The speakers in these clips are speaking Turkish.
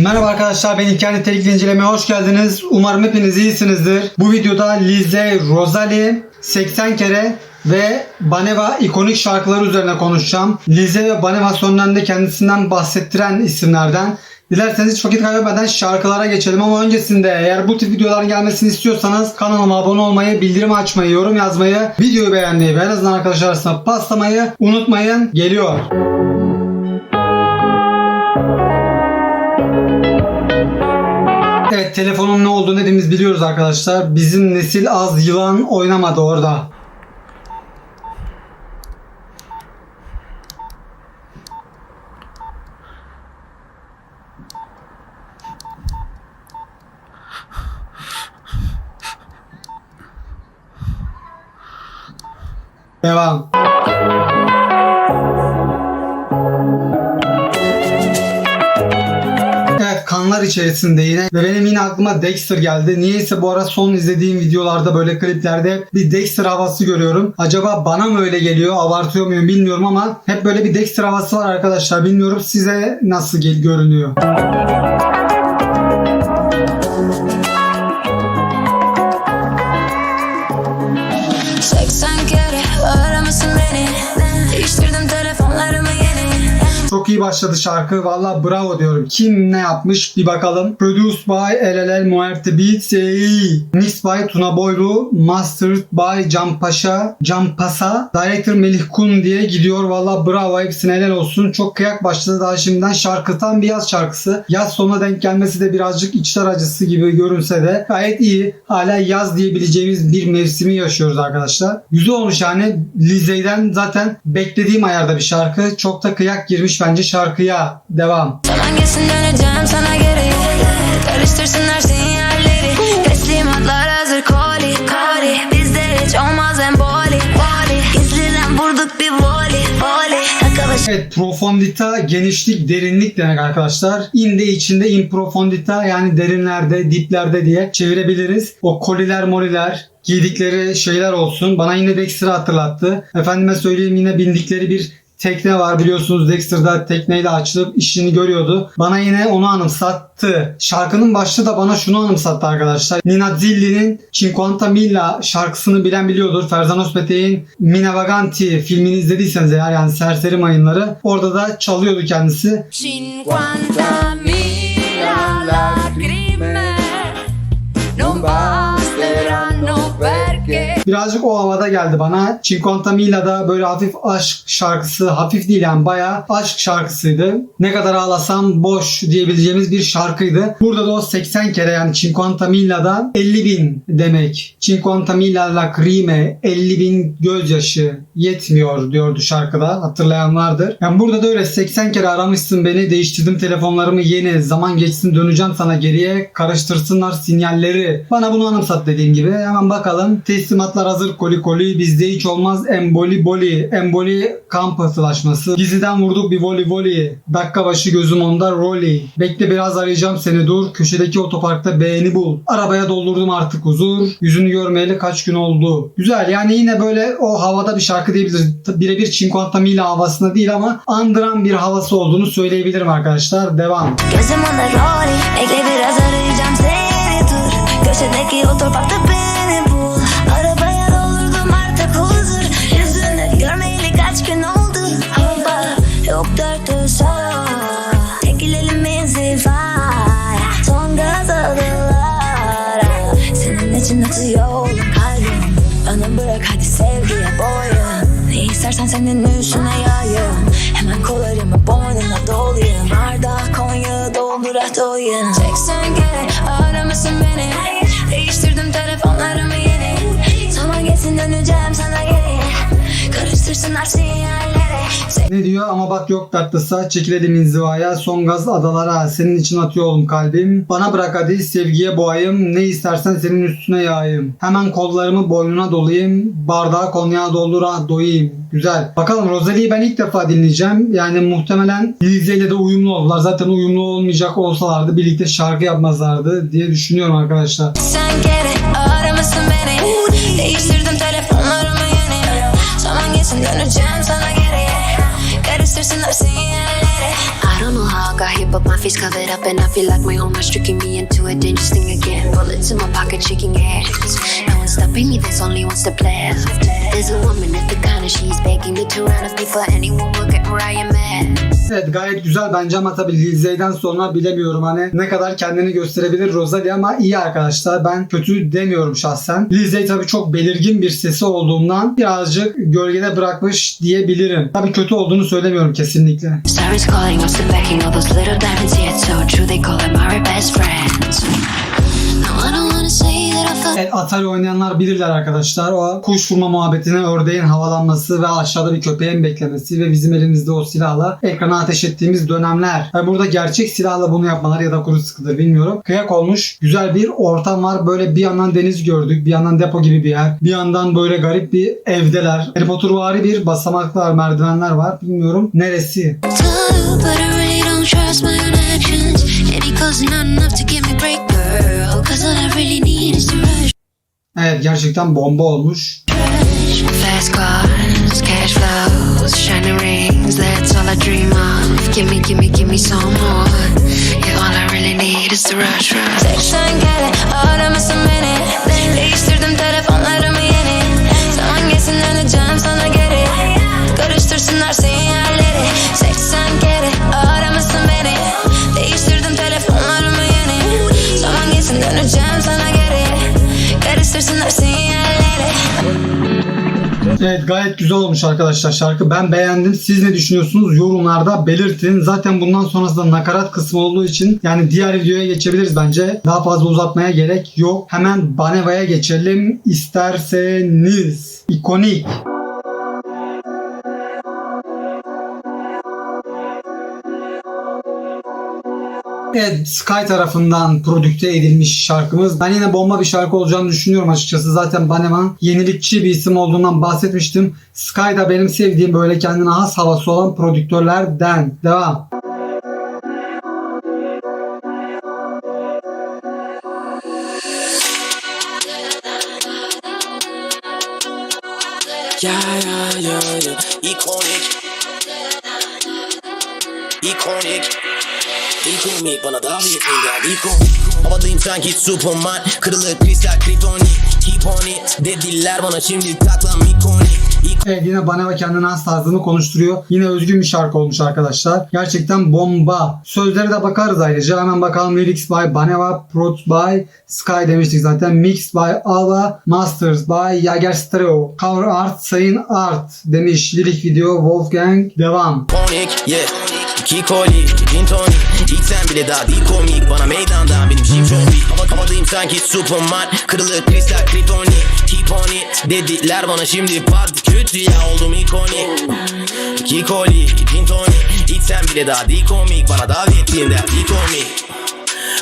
Merhaba arkadaşlar ben İlker Nitelikli İnceleme'ye hoş geldiniz. Umarım hepiniz iyisinizdir. Bu videoda Lizze, Rosalie 80 kere ve Baneva ikonik şarkıları üzerine konuşacağım. Lizze ve Baneva son dönemde kendisinden bahsettiren isimlerden. Dilerseniz hiç vakit kaybetmeden şarkılara geçelim ama öncesinde eğer bu tip videoların gelmesini istiyorsanız kanalıma abone olmayı, bildirim açmayı, yorum yazmayı, videoyu beğenmeyi ve en azından arkadaşlar arasında paslamayı unutmayın. Geliyor. Evet telefonun ne olduğunu hepimiz biliyoruz arkadaşlar. Bizim nesil az yılan oynamadı orada. Devam. Evet kanlar içerisinde yine ve benim yine aklıma Dexter geldi. Niyeyse bu ara son izlediğim videolarda böyle kliplerde bir Dexter havası görüyorum. Acaba bana mı öyle geliyor abartıyor muyum bilmiyorum ama hep böyle bir Dexter havası var arkadaşlar. Bilmiyorum size nasıl görünüyor. Cık. 80 Çok iyi başladı şarkı. Valla bravo diyorum. Kim ne yapmış bir bakalım. Produced by LLL Muerte Beats. Ey. Mixed by Tuna Boylu. Mastered by Can Paşa. Can Pasa. Director Melih Kun diye gidiyor. Valla bravo. Hepsine helal olsun. Çok kıyak başladı daha şimdiden. Şarkı tam bir yaz şarkısı. Yaz sonuna denk gelmesi de birazcık içler acısı gibi görünse de gayet iyi. Hala yaz diyebileceğimiz bir mevsimi yaşıyoruz arkadaşlar. Güzel olmuş yani. Lize'den zaten beklediğim ayarda bir şarkı. Çok da kıyak girmiş bence şarkıya. Devam. Zaman geçsin döneceğim sana geri Karıştırsınlar sinyalleri Teslimatlar hazır koli koli Bizde hiç olmaz emboli Voli Gizliden vurduk bir voli voli Evet profondita genişlik derinlik demek arkadaşlar. In de içinde in profondita yani derinlerde diplerde diye çevirebiliriz. O koliler moliler giydikleri şeyler olsun. Bana yine Dexter'ı hatırlattı. Efendime söyleyeyim yine bindikleri bir tekne var biliyorsunuz Dexter'da tekneyle açılıp işini görüyordu. Bana yine onu anımsattı. Şarkının başlığı da bana şunu anımsattı arkadaşlar. Nina Zilli'nin Cinquanta Milla şarkısını bilen biliyordur. Ferzan Özpetek'in Mina Vaganti filmini izlediyseniz eğer yani Serseri Mayınları orada da çalıyordu kendisi. 50.000 Birazcık o havada geldi bana. Cinquanta Milla'da böyle hafif aşk şarkısı, hafif değil yani bayağı aşk şarkısıydı. Ne kadar ağlasam boş diyebileceğimiz bir şarkıydı. Burada da o 80 kere yani Cinquanta Milla'da 50 bin demek. Cinquanta Milla lacrime 50 bin gözyaşı yetmiyor diyordu şarkıda. Hatırlayan vardır. Yani burada da öyle 80 kere aramışsın beni değiştirdim telefonlarımı yeni zaman geçsin döneceğim sana geriye karıştırsınlar sinyalleri. Bana bunu anımsat dediğim gibi. Hemen bakalım. Teslimatlar hazır koli koli. Bizde hiç olmaz emboli boli. Emboli kan pıhtılaşması. Gizliden vurduk bir voli voli. Dakika başı gözüm onda roli. Bekle biraz arayacağım seni dur. Köşedeki otoparkta beğeni bul. Arabaya doldurdum artık huzur. Yüzünü görmeyeli kaç gün oldu. Güzel yani yine böyle o havada bir şarkı diyebiliriz. Birebir Cinquanta Milla havasında değil ama andıran bir havası olduğunu söyleyebilirim arkadaşlar. Devam. Gözüm onda roli Bekle biraz arayacağım seni dur Köşedeki otoparkta beni yok dört uçak Çekil elimizi fay Son gaz adalara Senin için atıyor kalbim. Bana bırak hadi sevgiye boyun. Ne istersen senin üstüne yayın Hemen kollarımı boynuna dolayım. Arda Konya doldur at oyun 80 kere aramasın beni. Değiştirdim telefonlarımı yeni. Zaman geçsin döneceğim sana geri. Karıştırsınlar sinyalleri Ne diyor? Ama bak yok tatlısa çekilelim inzivaya. Son gaz adalara senin için atıyor oğlum kalbim. Bana bırak hadi sevgiye boğayım. Ne istersen senin üstüne yağayım. Hemen kollarımı boynuna dolayayım bardağı konyağa doldura doyayım. Güzel. Bakalım Rosalie'yi ben ilk defa dinleyeceğim. Yani muhtemelen Lizzie ile de uyumlu oldular. Zaten uyumlu olmayacak olsalardı birlikte şarkı yapmazlardı diye düşünüyorum arkadaşlar. Sen kere aramasın beni. Değiştirdim telefonlarımı yeni. Zaman geçsin döneceğim sana geri I don't know how I got here, but my face covered up, and I feel like my own mind's tricking me into a dangerous thing again. Bullets in my pocket, shaking hands. Me, there's only one step left. There's a woman at the counter, she's begging me to run off before anyone will get where I am at. Evet gayet güzel bence ama tabii Lil Zey'den sonra bilemiyorum hani ne kadar kendini gösterebilir Rosalie ama iyi arkadaşlar ben kötü demiyorum şahsen. Lil Zey tabii çok belirgin bir sesi olduğundan birazcık gölgede bırakmış diyebilirim. Tabii kötü olduğunu söylemiyorum kesinlikle. Evet Atari oynayanlar bilirler arkadaşlar. O kuş vurma muhabbetine ördeğin havalanması ve aşağıda bir köpeğin beklemesi ve bizim elimizde o silahla ekrana ateş ettiğimiz dönemler. Yani burada gerçek silahla bunu yapmalar ya da kuru sıkıdır bilmiyorum. Kıyak olmuş. Güzel bir ortam var. Böyle bir yandan deniz gördük. Bir yandan depo gibi bir yer. Bir yandan böyle garip bir evdeler. Harry Pottervari bir basamaklar, merdivenler var. Bilmiyorum neresi. to, but I really don't trust my own actions. And it goes not enough to give Evet gerçekten bomba olmuş. Fast cars, cash flows, Evet gayet güzel olmuş arkadaşlar şarkı. Ben beğendim. Siz ne düşünüyorsunuz? Yorumlarda belirtin. Zaten bundan sonrası da nakarat kısmı olduğu için yani diğer videoya geçebiliriz bence. Daha fazla uzatmaya gerek yok. Hemen Baneva'ya geçelim isterseniz. İkonik. Evet Sky tarafından prodükte edilmiş şarkımız. Ben yine bomba bir şarkı olacağını düşünüyorum açıkçası. Zaten Baneman yenilikçi bir isim olduğundan bahsetmiştim. Sky da benim sevdiğim böyle kendine has havası olan prodüktörlerden. Devam. Yeah, yeah, yeah, yeah. Ikonik. Ikonik. İkonik bana davet eder ikonik Havadayım sanki Superman Kırılır kristal kriptonit Keep on it Dediler bana şimdi taklam ikonik Evet yine Baneva kendine has tarzını konuşturuyor. Yine özgün bir şarkı olmuş arkadaşlar. Gerçekten bomba. Sözlere de bakarız ayrıca. Hemen bakalım Lyrics by Baneva, Prod by Sky demiştik zaten. Mix by Alba, Masters by Jager Stereo. Cover art Sayın Art demiş. Lirik video Wolfgang. Devam. Ikonik yeah İki koli, gin tonik İçsen bile daha değil komik. Bana meydandan benim şim çok iyi Hava havadayım sanki Superman. Kırılır kristal kriptonit Keep on it Dediler bana şimdi pat Kötü ya oldum ikonik İki koli, gin tonik İçsen bile daha değil komik. Bana davetliğinden değil komik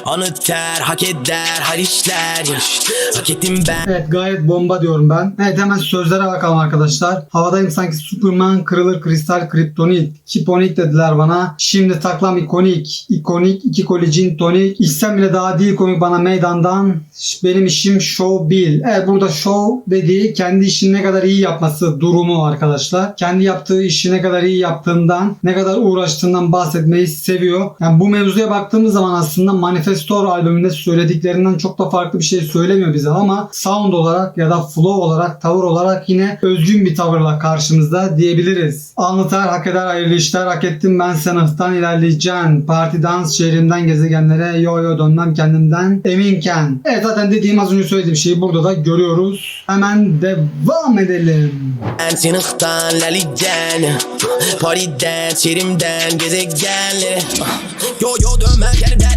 Anıt ter, hak eder, her işler Hak ettim ben Evet gayet bomba diyorum ben. Evet hemen sözlere bakalım arkadaşlar. Havadayım sanki Superman kırılır kristal kriptonit. Kiponik dediler bana. Şimdi taklam ikonik. İkonik iki kolicin tonik. İçsem bile daha değil komik bana meydandan. Benim işim show bil. Evet burada show dediği kendi işini ne kadar iyi yapması durumu arkadaşlar. Kendi yaptığı işi ne kadar iyi yaptığından, ne kadar uğraştığından bahsetmeyi seviyor. Yani bu mevzuya baktığımız zaman aslında Manifestor albümünde söylediklerinden çok da farklı bir şey söylemiyor bize ama sound olarak ya da flow olarak, tavır olarak yine özgün bir tavırla karşımızda diyebiliriz. Anlatan hak eder hayırlı işler hak ettim ben sınıftan ilerleyeceğim. Parti dans şehrimden gezegenlere yo yo dönmem kendimden eminken. Evet zaten dediğim az önce söylediğim şeyi burada da görüyoruz. Hemen devam edelim. Ben sınıftan laliden Pariden, şerimden, gezegenlere Yo yo dönmem yerimden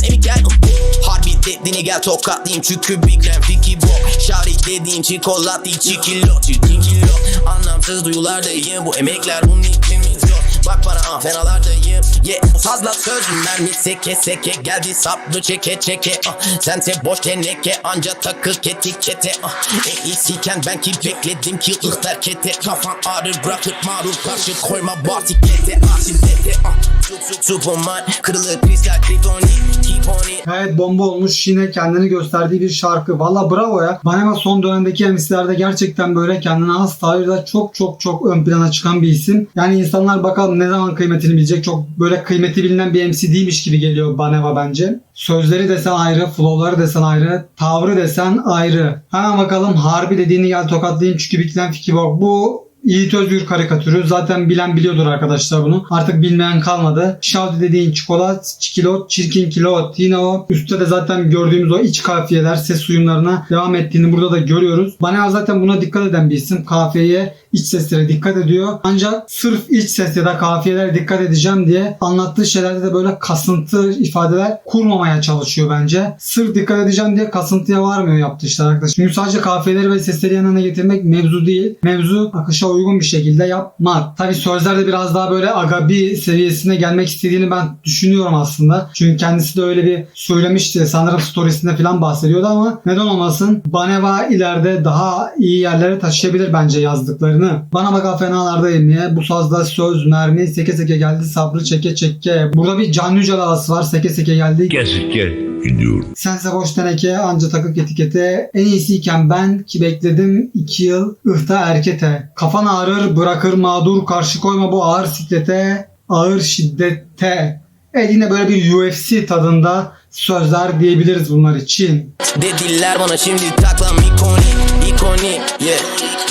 emin gel tokatlayayım çünkü bir gram fiki bok. Şari dediğin çikolat değil çikilo Çirkin kilo Anlamsız duyulardayım. Bu emekler bunun içimiz yok Bak bana ah fenalardayım Yeah fazla söz mermi seke seke Geldi saplı çeke çeke ah. Sense boş teneke anca takıl etikete ah. En iyisiyken ben ki bekledim ki ıhtar kete Kafan ağrır bırakıp maruz karşı koyma basiklete ah şiddete ah. Sup sup Superman kırılır kristal kriptonit Keep on it Gayet bomba olmuş. Yine kendini gösterdiği bir şarkı. Valla bravo ya. Banema son dönemdeki MC'lerde gerçekten böyle kendine has tarzda çok çok çok ön plana çıkan bir isim. Yani insanlar bakalım ne zaman kıymetini bilecek. Çok böyle böyle kıymeti bilinen bir MC değilmiş gibi geliyor Baneva bence. Sözleri desen ayrı, flowları desen ayrı, tavrı desen ayrı. Hemen bakalım harbi dediğini gel tokatlayayım çünkü bilen fikir bak. Bu Yiğit Özgür karikatürü. Zaten bilen biliyordur arkadaşlar bunu. Artık bilmeyen kalmadı. Şavdi dediğin çikolat, çikilot, çirkin kilot. Yine o. Üstte de zaten gördüğümüz o iç kafiyeler, ses uyumlarına devam ettiğini burada da görüyoruz. Bana zaten buna dikkat eden bir isim. Kafiyeye, iç seslere dikkat ediyor. Ancak sırf iç ses ya da kafiyelere dikkat edeceğim diye anlattığı şeylerde de böyle kasıntı ifadeler kurmamaya çalışıyor bence. Sırf dikkat edeceğim diye kasıntıya varmıyor yaptığı işler arkadaşlar. Çünkü sadece kafiyeleri ve sesleri yanına getirmek mevzu değil. Mevzu akışa uygun bir şekilde yapmak. Tabi sözlerde biraz daha böyle agabi seviyesine gelmek istediğini ben düşünüyorum aslında. Çünkü kendisi de öyle bir söylemişti. Sanırım storiesinde falan bahsediyordu ama neden olmasın? Baneva ileride daha iyi yerlere taşıyabilir bence yazdıklarını. Bana bak fenalardayım ya. Bu sazda söz, mermi seke seke geldi sabrı çeke çeke. Burada bir Can Yücel havası var. Seke seke geldi. Gerçekten gidiyorum. Sense boş teneke anca takık etikete en iyisiyken ben ki bekledim 2 yıl ıhta erkete. Kafan ağrır bırakır mağdur karşı koyma bu ağır siklete ağır şiddette. Evet yine böyle bir UFC tadında sözler diyebiliriz bunlar için. Dediler bana şimdi taklam ikonik ikonik yeah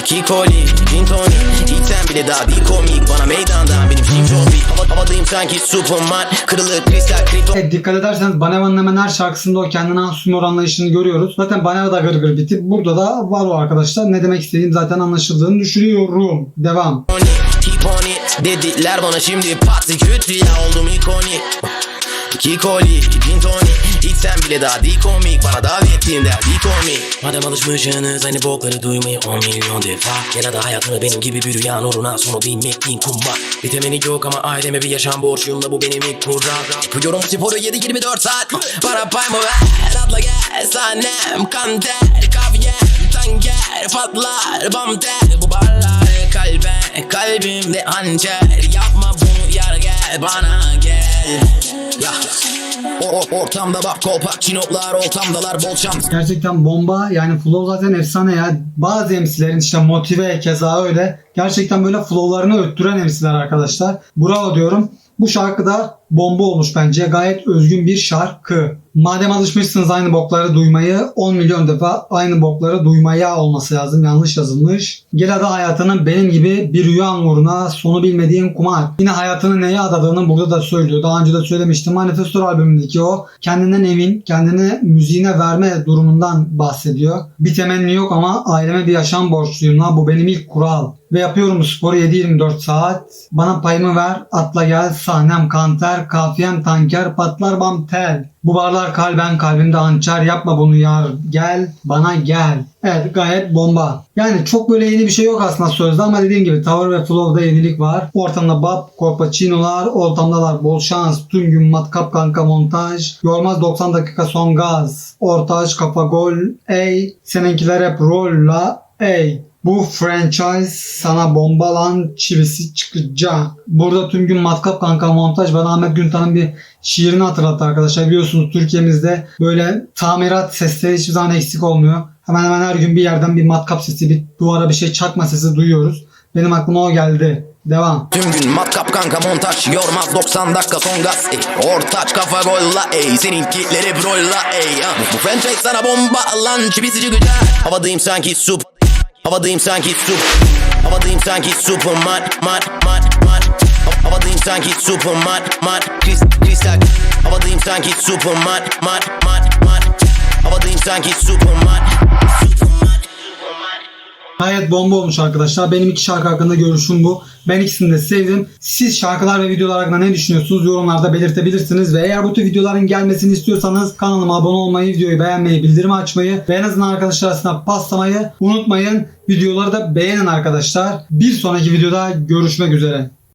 İki koli gin İçsen bile daha bir komik Bana meydandan benim büyük Hava, Havadayım sanki Superman Kırılır kristal kripto Evet, dikkat ederseniz Baneva'nın hemen her şarkısında o kendine has humor anlayışını görüyoruz. Zaten Baneva da gır gır bir tip. Burada da var o arkadaşlar. Ne demek istediğim zaten anlaşıldığını düşünüyorum. Devam. Dediler bana şimdi patlı kötü ya oldum ikonik İki koli gin tonik İçsen bile daha değil komik. Bana davet ettiğim der değil komik. Madem alışmışsınız aynı bokları duymayı 10 milyon defa. Gene de hayatını benim gibi bir rüya uğruna sonu bilmek bin kumar Bitemeni yok ama aileme bir yaşam borçluyum da bu benim ilk kural Yapıyorum sporu 7-24 saat. Bana pay mı ver? Atla gel sahnem Kanter. Kafiyem Tanker Patlar Bam ter Bu barlar kalbe Kalbimde hançer. Yapma bunu yar gel Bana gel Ya o, o- ortamda bak kolpak Çinoklar ortamdalar bol şans Gerçekten bomba. Yani flow zaten efsane ya. Bazı MC'lerin işte motive keza öyle. Gerçekten böyle flow'larını öttüren MC'ler arkadaşlar. Bravo diyorum. Bu şarkı da bomba olmuş bence. Gayet özgün bir şarkı. Madem alışmışsınız aynı bokları duymayı 10 milyon defa aynı bokları duymaya olması lazım. Yanlış yazılmış. Gel ada hayatının benim gibi bir rüya uğruna sonu bilmediğin kumar. Yine hayatını neye adadığını burada da söylüyor. Daha önce de söylemiştim. Manifesto albümündeki o kendinden emin, kendini müziğine verme durumundan bahsediyor. Bir temenni yok ama aileme bir yaşam borçluyum. La bu benim ilk kural. Ve yapıyorum sporu 7-24 saat. Bana payımı ver, atla gel, sahnem kanter, kafiyem tanker, patlar bam tel. Bu barlar kalben kalbimde hançer yapma bunu yar gel bana gel. Evet gayet bomba. Yani çok böyle yeni bir şey yok aslında sözde ama dediğim gibi tavır ve flow'da yenilik var. Ortamda bab, korpaçinolar, ortamdalar bol şans, tüm gün matkap kanka montaj, yormaz 90 dakika son gaz, ortaç kafa gol, ey, seninkiler hep rol la, ey. Bu franchise sana bomba lan çivisi çıkacak. Burada tüm gün matkap kanka montaj bana Ahmet Güntan'ın bir şiirini hatırlattı arkadaşlar. Biliyorsunuz Türkiye'mizde böyle tamirat sesleri hiçbir zaman eksik olmuyor. Hemen hemen her gün bir yerden bir matkap sesi, bir duvara bir şey çakma sesi duyuyoruz. Benim aklıma o geldi. Devam. Tüm gün matkap kanka montaj Yormaz 90 dakika son gaz ey. Ortaç kafa golla ey Seninkileri brolla ey ya. Bu franchise sana bomba lan Çibisici güzel Havadayım sanki sup Havadayım sanki sup Havadayım sanki superman man man man. Havadayım sanki superman man. Kris, kristal. Havadayım sanki superman man man man. Havadayım sanki superman. Superman Gayet bomba olmuş arkadaşlar. Benim iki şarkı hakkında görüşüm bu. Ben ikisini de sevdim. Siz şarkılar ve videolar hakkında ne düşünüyorsunuz? Yorumlarda belirtebilirsiniz. Ve eğer bu tür videoların gelmesini istiyorsanız kanalıma abone olmayı, videoyu beğenmeyi, bildirim açmayı ve en azından arkadaşlar arasında paslamayı unutmayın. Videoları da beğenin arkadaşlar. Bir sonraki videoda görüşmek üzere.